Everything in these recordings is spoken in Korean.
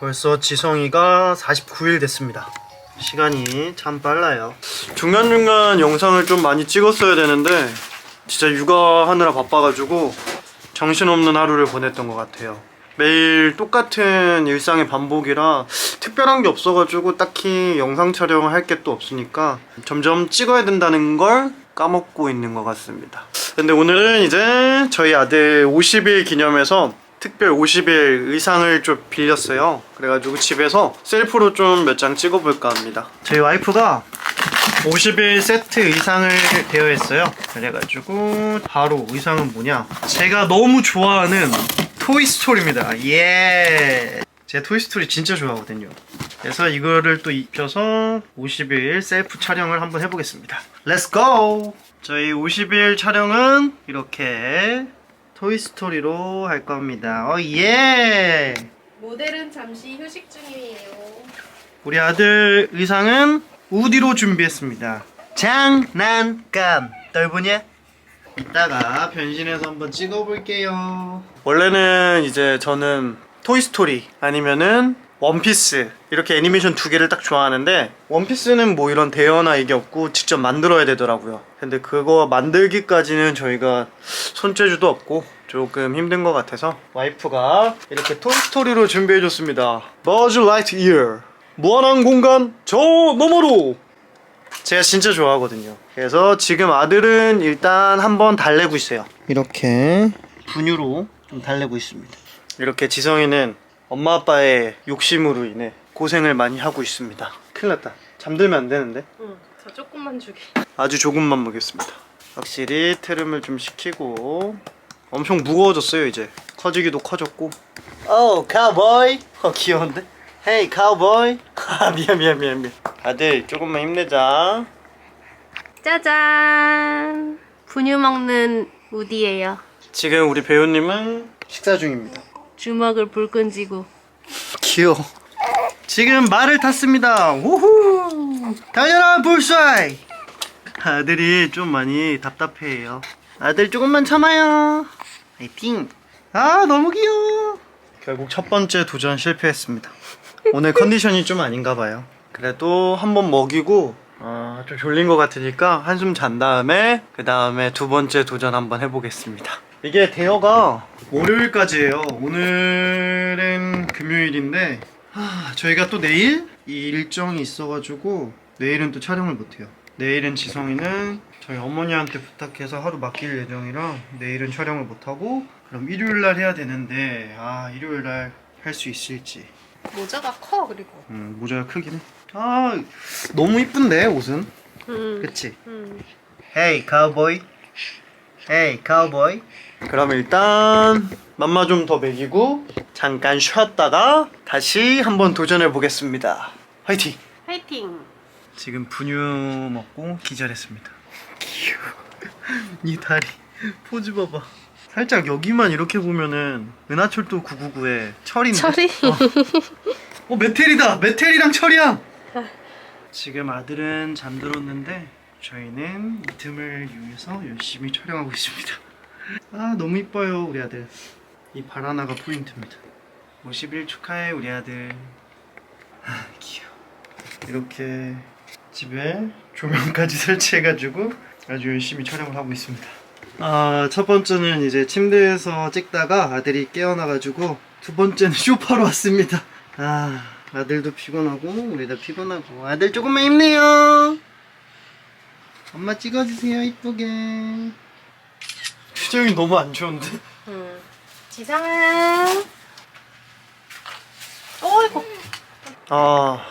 벌써 지성이가 49일 됐습니다. 시간이 참 빨라요. 중간중간 영상을 좀 많이 찍었어야 되는데 진짜 육아하느라 바빠가지고 정신없는 하루를 보냈던 것 같아요. 매일 똑같은 일상의 반복이라 특별한 게 없어가지고 딱히 영상 촬영을 할 게 또 없으니까 점점 찍어야 된다는 걸 까먹고 있는 것 같습니다. 근데 오늘은 이제 저희 아들 50일 기념해서 특별 50일 의상을 좀 빌렸어요. 그래가지고 집에서 셀프로 좀 몇 장 찍어볼까 합니다. 저희 와이프가 50일 세트 의상을 대여했어요. 그래가지고 바로 의상은 뭐냐? 제가 너무 좋아하는 토이스토리입니다. 예. 제가 토이스토리 진짜 좋아하거든요. 그래서 이거를 또 입혀서 50일 셀프 촬영을 한번 해보겠습니다. 렛츠 고! 저희 50일 촬영은 이렇게 토이스토리로 할 겁니다. 어, 예! 모델은 잠시 휴식 중이에요. 우리 아들 의상은 우디로 준비했습니다. 장난감. 넓으냐? 이따가 변신해서 한번 찍어볼게요. 원래는 이제 저는 토이스토리 아니면은 원피스 이렇게 애니메이션 두 개를 딱 좋아하는데 원피스는 뭐 이런 대여나 이게 없고 직접 만들어야 되더라고요. 근데 그거 만들기까지는 저희가 손재주도 없고 조금 힘든 것 같아서 와이프가 이렇게 토이스토리로 준비해줬습니다. 버즈 라이트 이어 무한한 공간 저 너머로 제가 진짜 좋아하거든요. 그래서 지금 아들은 일단 한번 달래고 있어요. 이렇게 분유로 좀 달래고 있습니다. 이렇게 지성이는 엄마 아빠의 욕심으로 인해 고생을 많이 하고 있습니다. 큰일 났다. 잠들면 안 되는데. 응, 저 조금만 주게. 아주 조금만 먹겠습니다. 확실히 트름을 좀 시키고 엄청 무거워졌어요 이제 커지기도 커졌고. 오 카우보이. 어 귀여운데? 헤이 카우보이. 아 미안 미안 미안 미안. 아들 조금만 힘내자. 짜잔! 분유 먹는 우디예요. 지금 우리 배우님은 식사 중입니다. 주먹을 불끈 쥐고. 귀여워. 지금 말을 탔습니다. 우후! 달려라 불사이! 아들이 좀 많이 답답해요. 아들 조금만 참아요. 화이팅! 아 너무 귀여워. 결국 첫 번째 도전 실패했습니다. 오늘 컨디션이 좀 아닌가 봐요. 그래도 한번 먹이고 어, 좀 졸린 것 같으니까 한숨 잔 다음에 그 다음에 두 번째 도전 한번 해보겠습니다. 이게 대여가 월요일까지예요. 오늘은 금요일인데 하, 저희가 또 내일 이 일정이 있어가지고 내일은 또 촬영을 못해요. 내일은 지성이는 저희 어머니한테 부탁해서 하루 맡길 예정이라 내일은 촬영을 못하고 그럼 일요일 날 해야 되는데 아 일요일 날 할 수 있을지 모자가 커, 그리고. 음, 모자가 크긴 해. 아 너무 이쁜데 옷은 응. 그치? 응. 헤이 카우보이 헤이 카우보이 그럼 일단 맘마 좀 더 먹이고 잠깐 쉬었다가 다시 한번 도전해 보겠습니다. 화이팅! 화이팅! 지금 분유 먹고 기절했습니다. 귀여워. 이 다리 포즈 봐봐. 살짝 여기만 이렇게 보면은 은하철도 999의 철인데? 철이? 어 메텔이다! 메텔이랑 철이야! 지금 아들은 잠들었는데 저희는 이 틈을 이용해서 열심히 촬영하고 있습니다 아 너무 이뻐요 우리 아들 이발 하나가 포인트입니다 50일 축하해 우리 아들 아 귀여워 이렇게 집에 조명까지 설치해가지고 아주 열심히 촬영을 하고 있습니다 아, 첫 번째는 이제 침대에서 찍다가 아들이 깨어나가지고 두 번째는 쇼파로 왔습니다. 아, 아들도 피곤하고 우리도 피곤하고 아들 조금만 힘내요. 엄마 찍어주세요 이쁘게. 표정이 너무 안 좋은데? 응. 지상은. 어이구. 아,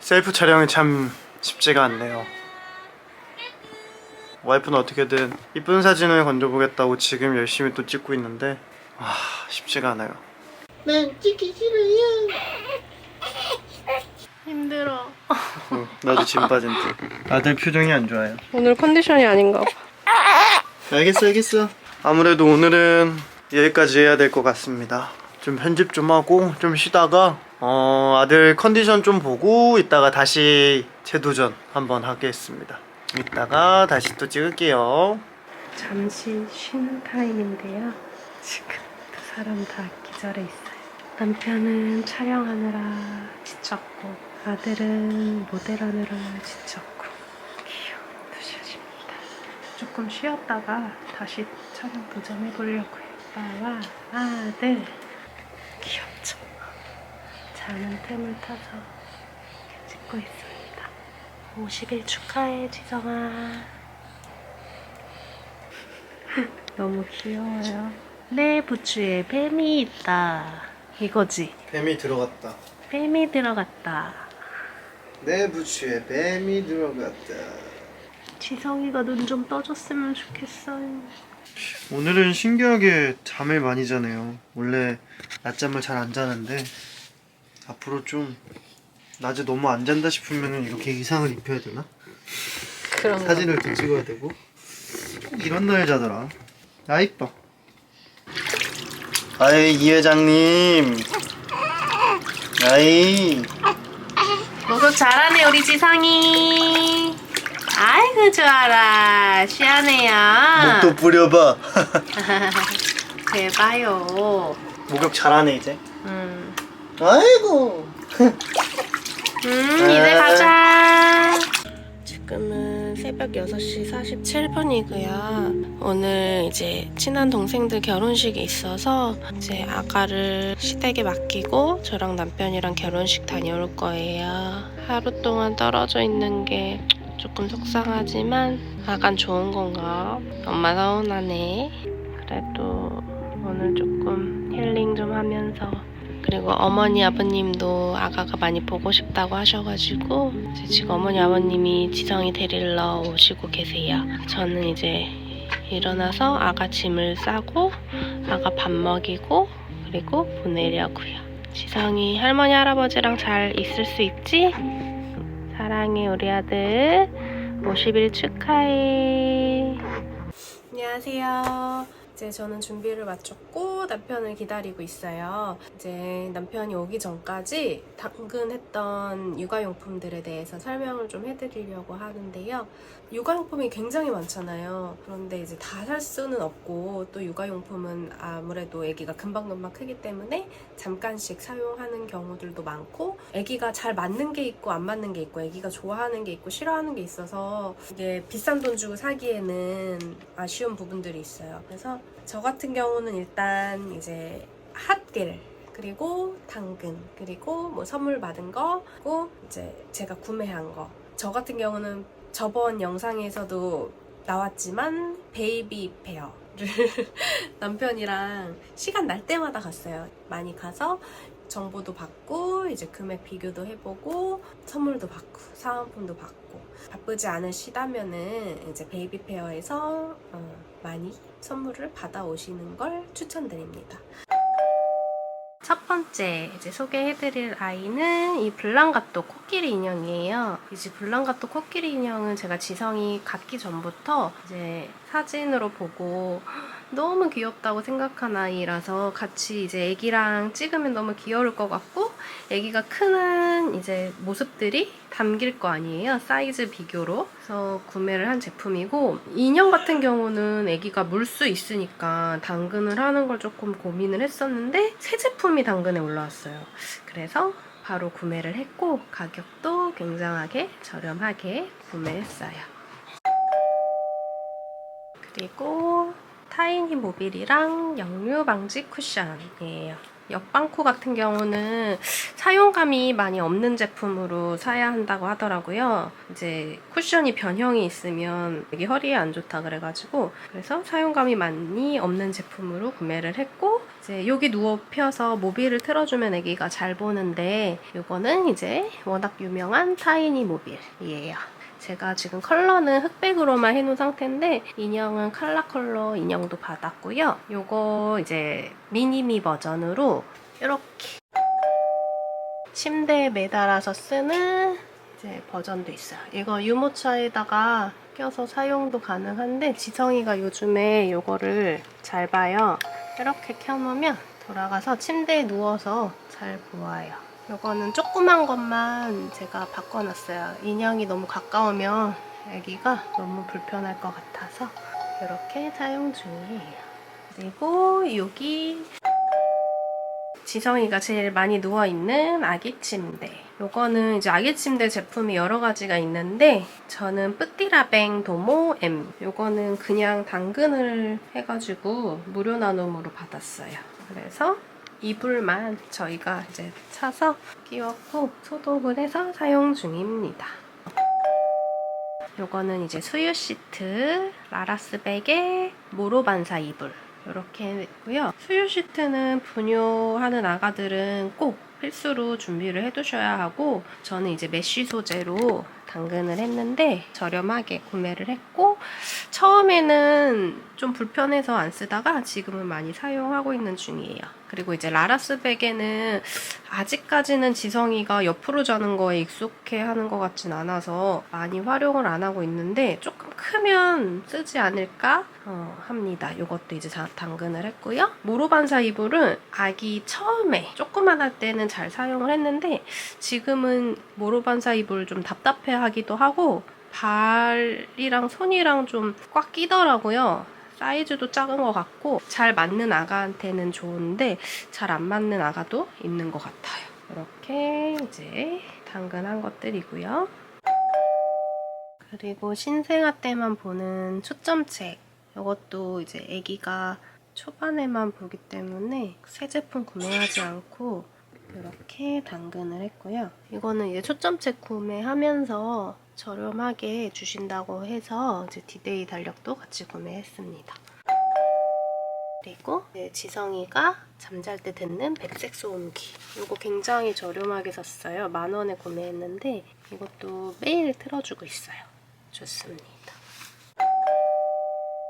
셀프 촬영이 참 쉽지가 않네요. 와이프는 어떻게든 이쁜 사진을 건져보겠다고 지금 열심히 또 찍고 있는데 아 쉽지가 않아요. 난 찍기 싫어요. 힘들어. 응, 나도 짐 빠진 듯. 아들 표정이 안 좋아요. 오늘 컨디션이 아닌가 봐. 알겠어, 알겠어. 아무래도 오늘은 여기까지 해야 될 것 같습니다. 좀 편집 좀 하고 좀 쉬다가 어, 아들 컨디션 좀 보고 이따가 다시 재도전 한번 하겠습니다. 이따가 다시 또 찍을게요. 잠시 쉬는 타임인데요. 지금 두 사람 다 기절해 있어요. 남편은 촬영하느라 지쳤고 아들은 모델하느라 지쳤고. 조금 쉬었다가 다시 촬영 도전해 보려고요. 아빠와 아들 귀엽죠? 자는 템을 타서 찍고 있습니다. 50일 축하해 지성아. 너무 귀여워요. 내 부추에 뱀이 있다. 이거지. 뱀이 들어갔다. 뱀이 들어갔다. 내 부추에 뱀이 들어갔다. 지성이가 눈 좀 떠줬으면 좋겠어요. 오늘은 신기하게 잠을 많이 자네요. 원래 낮잠을 잘 안 자는데 앞으로 좀 낮에 너무 안 잔다 싶으면 이렇게 의상을 입혀야 되나? 그런 사진을 또 찍어야 되고 꼭 이런 날 자더라. 아 이뻐. 아이 이 회장님. 아이 목욕 잘하네 우리 지성이. 아이고 좋아라. 시원해요. 목도 뿌려봐. 대봐요. 목욕 잘하네 이제. 음. 아이고. 음, 이제 가자. 지금은 새벽 6시 47분이고요. 오늘 이제 친한 동생들 결혼식이 있어서 이제 아가를 시댁에 맡기고 저랑 남편이랑 결혼식 다녀올 거예요. 하루 동안 떨어져 있는 게 조금 속상하지만 아간 좋은 건가? 엄마 서운하네. 그래도 오늘 조금 힐링 좀 하면서 그리고 어머니 아버님도 아가가 많이 보고 싶다고 하셔가지고 지금 어머니 아버님이 지성이 데리러 오시고 계세요. 저는 이제 일어나서 아가 짐을 싸고 아가 밥 먹이고 그리고 보내려고요. 지성이 할머니 할아버지랑 잘 있을 수 있지? 사랑해 우리 아들 50일 축하해. 안녕하세요. 이제 저는 준비를 마쳤고 남편을 기다리고 있어요. 이제 남편이 오기 전까지 당근했던 육아용품들에 대해서 설명을 좀 해드리려고 하는데요. 육아용품이 굉장히 많잖아요. 그런데 이제 다 살 수는 없고 또 육아용품은 아무래도 아기가 금방금방 크기 때문에 잠깐씩 사용하는 경우들도 많고 아기가 잘 맞는 게 있고 안 맞는 게 있고 아기가 좋아하는 게 있고 싫어하는 게 있어서 이게 비싼 돈 주고 사기에는 아쉬운 부분들이 있어요. 그래서 저 같은 경우는 일단 이제 핫딜 그리고 당근 그리고 뭐 선물 받은 거 그리고 이제 제가 구매한 거 저 같은 경우는 저번 영상에서도 나왔지만 베이비 페어를 남편이랑 시간 날 때마다 갔어요. 많이 가서 정보도 받고 이제 금액 비교도 해보고 선물도 받고 사은품도 받고 바쁘지 않으시다면은 이제 베이비 페어에서 어, 많이 선물을 받아오시는 걸 추천드립니다. 첫 번째 이제 소개해드릴 아이는 이 블랑가또 코끼리 인형이에요. 이제 블랑가또 코끼리 인형은 제가 지성이 갖기 전부터 이제 사진으로 보고 너무 귀엽다고 생각한 아이라서 같이 이제 애기랑 찍으면 너무 귀여울 것 같고 애기가 크는 이제 모습들이 담길 거 아니에요. 사이즈 비교로. 그래서 구매를 한 제품이고 인형 같은 경우는 애기가 물 수 있으니까 당근을 하는 걸 조금 고민을 했었는데 새 제품이 당근에 올라왔어요. 그래서 바로 구매를 했고 가격도 굉장하게 저렴하게 구매했어요. 그리고 타이니 모빌이랑 역류 방지 쿠션이에요. 역방코 같은 경우는 사용감이 많이 없는 제품으로 사야 한다고 하더라고요. 이제 쿠션이 변형이 있으면 되게 허리에 안 좋다 그래가지고 그래서 사용감이 많이 없는 제품으로 구매를 했고 이제 여기 누워 펴서 모빌을 틀어주면 아기가 잘 보는데 이거는 이제 워낙 유명한 타이니 모빌이에요. 제가 지금 컬러는 흑백으로만 해놓은 상태인데 인형은 칼라 컬러 인형도 받았고요. 요거 이제 미니미 버전으로 이렇게 침대에 매달아서 쓰는 이제 버전도 있어요. 이거 유모차에다가 껴서 사용도 가능한데 지성이가 요즘에 요거를 잘 봐요. 이렇게 켜놓으면 돌아가서 침대에 누워서 잘 보아요. 요거는 조그만 것만 제가 바꿔놨어요. 인형이 너무 가까우면 아기가 너무 불편할 것 같아서 이렇게 사용 중이에요. 그리고 여기 지성이가 제일 많이 누워있는 아기 침대. 요거는 이제 아기 침대 제품이 여러 가지가 있는데 저는 뿌띠라뱅 도모 M. 요거는 그냥 당근을 해가지고 무료 나눔으로 받았어요. 그래서 이불만 저희가 이제 사서 끼웠고 소독을 해서 사용 중입니다. 요거는 이제 수유 시트, 라라스백의 모로반사 이불 이렇게 있고요. 수유 시트는 분유하는 아가들은 꼭 필수로 준비를 해두셔야 하고 저는 이제 메쉬 소재로 당근을 했는데 저렴하게 구매를 했고 처음에는 좀 불편해서 안 쓰다가 지금은 많이 사용하고 있는 중이에요. 그리고 이제 라라스백에는 아직까지는 지성이가 옆으로 자는 거에 익숙해 하는 것 같진 않아서 많이 활용을 안 하고 있는데 조금 크면 쓰지 않을까 어, 합니다. 이것도 이제 다 당근을 했고요. 모로반사 이불은 아기 처음에 조그만 할 때는 잘 사용을 했는데 지금은 모로반사 이불 좀 답답해 하기도 하고 발이랑 손이랑 좀 꽉 끼더라고요. 사이즈도 작은 것 같고 잘 맞는 아가한테는 좋은데 잘 안 맞는 아가도 있는 것 같아요. 이렇게 이제 당근한 것들이고요. 그리고 신생아 때만 보는 초점책. 이것도 이제 아기가 초반에만 보기 때문에 새 제품 구매하지 않고 이렇게 당근을 했고요. 이거는 이제 초점책 구매하면서 저렴하게 주신다고 해서 이제 디데이 달력도 같이 구매했습니다. 그리고 지성이가 잠잘 때 듣는 백색 소음기. 이거 굉장히 저렴하게 샀어요. 만 원에 구매했는데 이것도 매일 틀어주고 있어요. 좋습니다.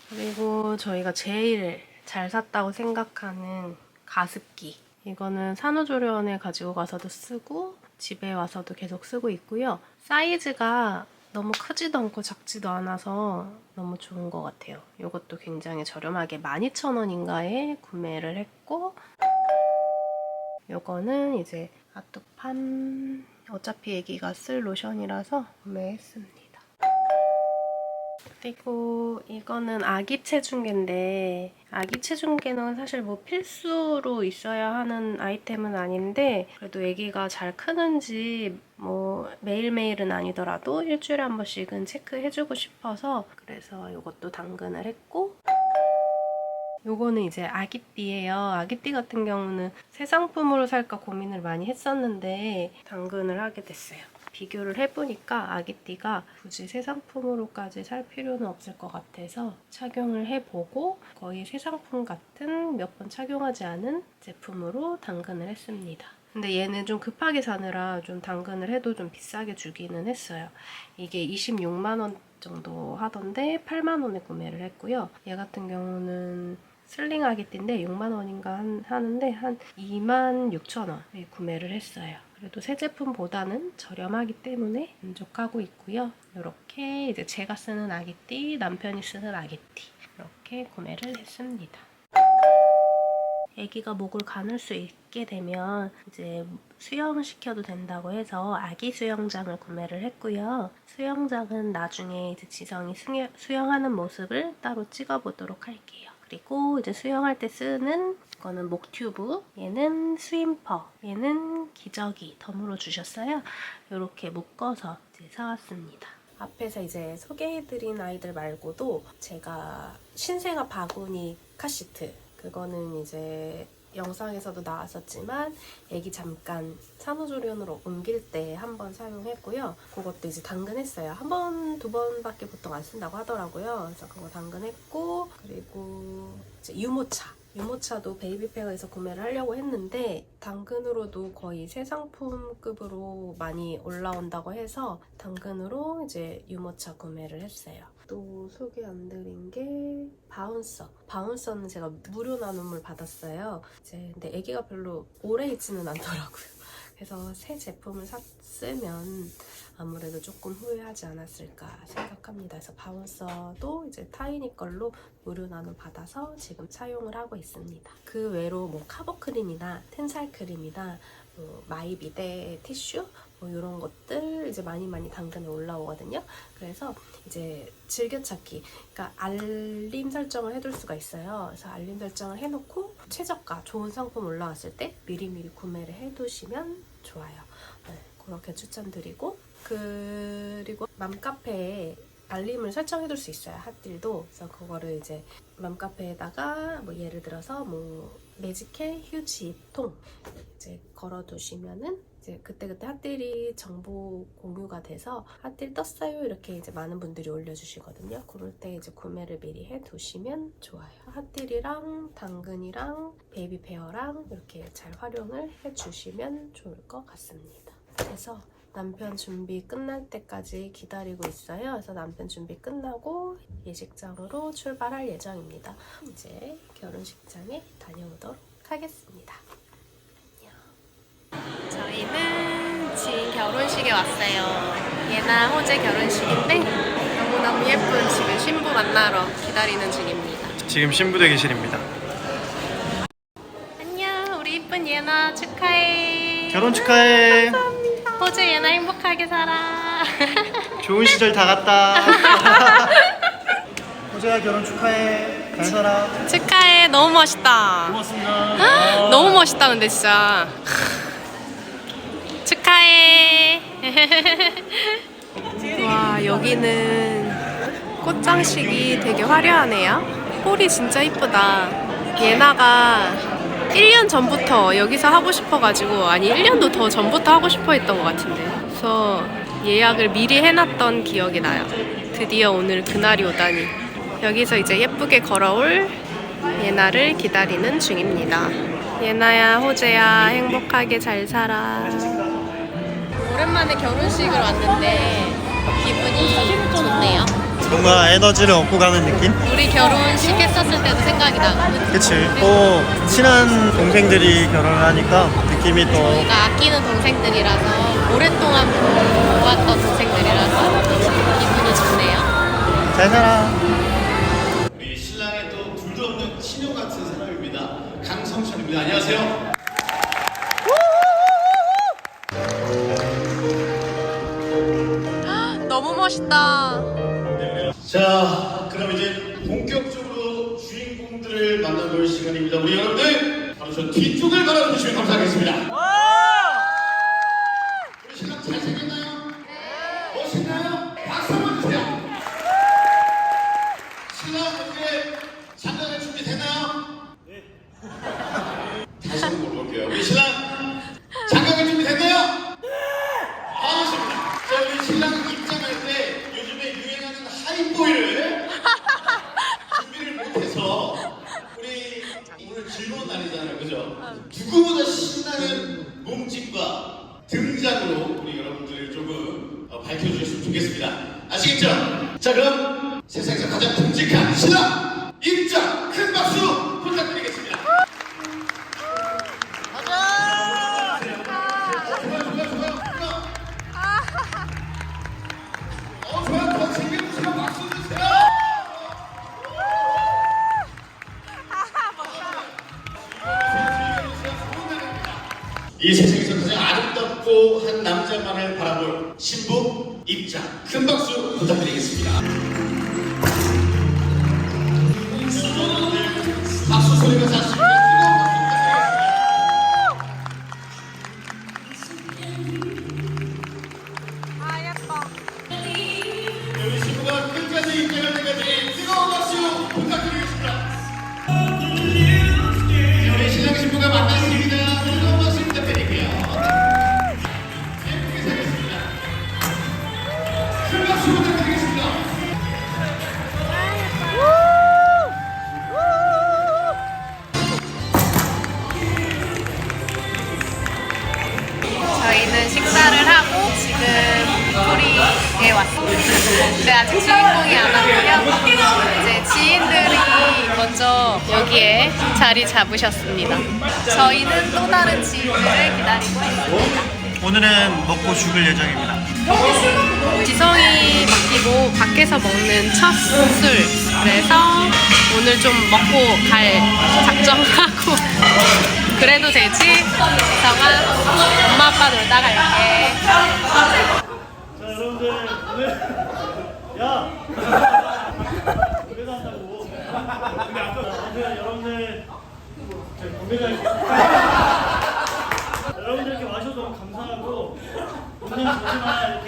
그리고 저희가 제일 잘 샀다고 생각하는 가습기. 이거는 산후조리원에 가지고 가서도 쓰고 집에 와서도 계속 쓰고 있고요. 사이즈가 너무 크지도 않고 작지도 않아서 너무 좋은 것 같아요. 이것도 굉장히 저렴하게 12,000원인가에 구매를 했고 이거는 이제 아토팜 어차피 애기가 쓸 로션이라서 구매했습니다. 그리고 이거는 아기 체중계인데 아기 체중계는 사실 뭐 필수로 있어야 하는 아이템은 아닌데 그래도 아기가 잘 크는지 뭐 매일매일은 아니더라도 일주일에 한 번씩은 체크해주고 싶어서 그래서 이것도 당근을 했고 요거는 이제 아기띠예요. 아기띠 같은 경우는 새 상품으로 살까 고민을 많이 했었는데 당근을 하게 됐어요. 비교를 해보니까 아기띠가 굳이 새 상품으로까지 살 필요는 없을 것 같아서 착용을 해보고 거의 새 상품 같은 몇 번 착용하지 않은 제품으로 당근을 했습니다. 근데 얘는 좀 급하게 사느라 좀 당근을 해도 좀 비싸게 주기는 했어요. 이게 26만 원 정도 하던데 8만 원에 구매를 했고요. 얘 같은 경우는 슬링 아기띠인데 6만 원인가 한- 하는데 한 2만 6천 원에 구매를 했어요. 그래도 새 제품보다는 저렴하기 때문에 만족하고 있고요. 이렇게 이제 제가 쓰는 아기띠, 남편이 쓰는 아기띠 이렇게 구매를 했습니다. 아기가 목을 가눌 수 있게 되면 이제 수영을 시켜도 된다고 해서 아기 수영장을 구매를 했고요. 수영장은 나중에 이제 지성이 수영, 수영하는 모습을 따로 찍어보도록 할게요. 그리고 이제 수영할 때 쓰는 이거는 목 튜브, 얘는 스윈퍼, 얘는 기저귀 덤으로 주셨어요. 이렇게 묶어서 이제 사왔습니다. 앞에서 이제 소개해드린 아이들 말고도 제가 신생아 바구니 카시트 그거는 이제 영상에서도 나왔었지만 애기 잠깐 산후조리원으로 옮길 때 한 번 사용했고요. 그것도 이제 당근했어요. 한 번, 두 번밖에 보통 안 쓴다고 하더라고요. 그래서 그거 당근했고 그리고 유모차. 유모차도 베이비페어에서 구매를 하려고 했는데 당근으로도 거의 새 상품급으로 많이 올라온다고 해서 당근으로 이제 유모차 구매를 했어요. 또 소개 안 드린 게 바운서. 바운서는 제가 무료 나눔을 받았어요. 이제 근데 아기가 별로 오래 있지는 않더라고요. 그래서 새 제품을 샀으면 아무래도 조금 후회하지 않았을까 생각합니다. 그래서 바운서도 이제 타이니 걸로 무료 나눔 받아서 지금 사용을 하고 있습니다. 그 외로 뭐 카보 크림이나 텐살 크림이나 뭐 마이비데 티슈 뭐 이런 것들 이제 많이 많이 당근에 올라오거든요. 그래서 이제 즐겨찾기, 그러니까 알림 설정을 해둘 수가 있어요. 그래서 알림 설정을 해놓고 최저가 좋은 상품 올라왔을 때 미리미리 구매를 해두시면 좋아요. 네, 그렇게 추천드리고 그리고 맘카페에 알림을 설정해둘 수 있어요. 핫딜도 그래서 그거를 이제 맘카페에다가 뭐 예를 들어서 뭐 매직해 휴지통 이제 걸어두시면은 이제 그때그때 핫딜이 정보 공유가 돼서 핫딜 떴어요 이렇게 이제 많은 분들이 올려주시거든요. 그럴 때 이제 구매를 미리 해두시면 좋아요. 핫딜이랑 당근이랑 베이비 페어랑 이렇게 잘 활용을 해주시면 좋을 것 같습니다. 그래서 남편 준비 끝날 때까지 기다리고 있어요. 그래서 남편 준비 끝나고 예식장으로 출발할 예정입니다. 이제 결혼식장에 다녀오도록 하겠습니다. 안녕. 저희는 지인 결혼식에 왔어요. 예나 호재 결혼식인데 너무너무 예쁜 지금 신부 만나러 기다리는 중입니다. 지금 신부 대기실입니다. 안녕, 우리 이쁜 예나 축하해. 결혼 축하해. 호재 예나 행복하게 살아. 좋은 시절 다 갔다. 호재야 결혼 축하해. 잘 살아. 축하해, 너무 멋있다. 고맙습니다. 너무 멋있다 근데 진짜 축하해 와 여기는 꽃장식이 되게 화려하네요 홀이 진짜 이쁘다 예나가 1년 전부터 여기서 하고 싶어가지고 아니 1년도 더 전부터 하고 싶어 했던 것 같은데 그래서 예약을 미리 해놨던 기억이 나요 드디어 오늘 그날이 오다니 여기서 이제 예쁘게 걸어올 예나를 기다리는 중입니다. 예나야, 호재야, 행복하게 잘 살아. 오랜만에 결혼식을 왔는데 기분이 좋네요. 뭔가 에너지를 얻고 가는 느낌? 우리 결혼식 했었을 때도 생각이 나거든. 그치. 또 친한 동생들이 결혼을 하니까 느낌이 또 저희가 아끼는 동생들이라서 오랫동안 모았던 동생들이라서 기분이 좋네요. 잘 살아. 우리 신랑의 또 둘도 없는 친형 같은 사람입니다. 강성철입니다. 안녕하세요. 너무 멋있다. 자, 그럼 이제 본격적으로 주인공들을 만나볼 시간입니다. 우리 여러분들 바로 저 뒤쪽을 바라보시면 감사하겠습니다. 우리 신랑 잘생겼나요? 친구가 끝까지 입장할 때까지 뜨거운 박수 부탁드리겠습니다. 우리 신랑 신부가 만났습니다. 여기에 자리 잡으셨습니다. 저희는 또 다른 지인들을 기다리고 있습니다. 오늘은 먹고 죽을 예정입니다. 지성이 바뀌고 밖에서 먹는 첫 술. 그래서 오늘 좀 먹고 갈 작정하고 그래도 되지? 지성아 엄마 아빠 놀다 갈게. 자 여러분들 네. 야. 여러분들께 와주셔서 너무 감사하고 오늘 정말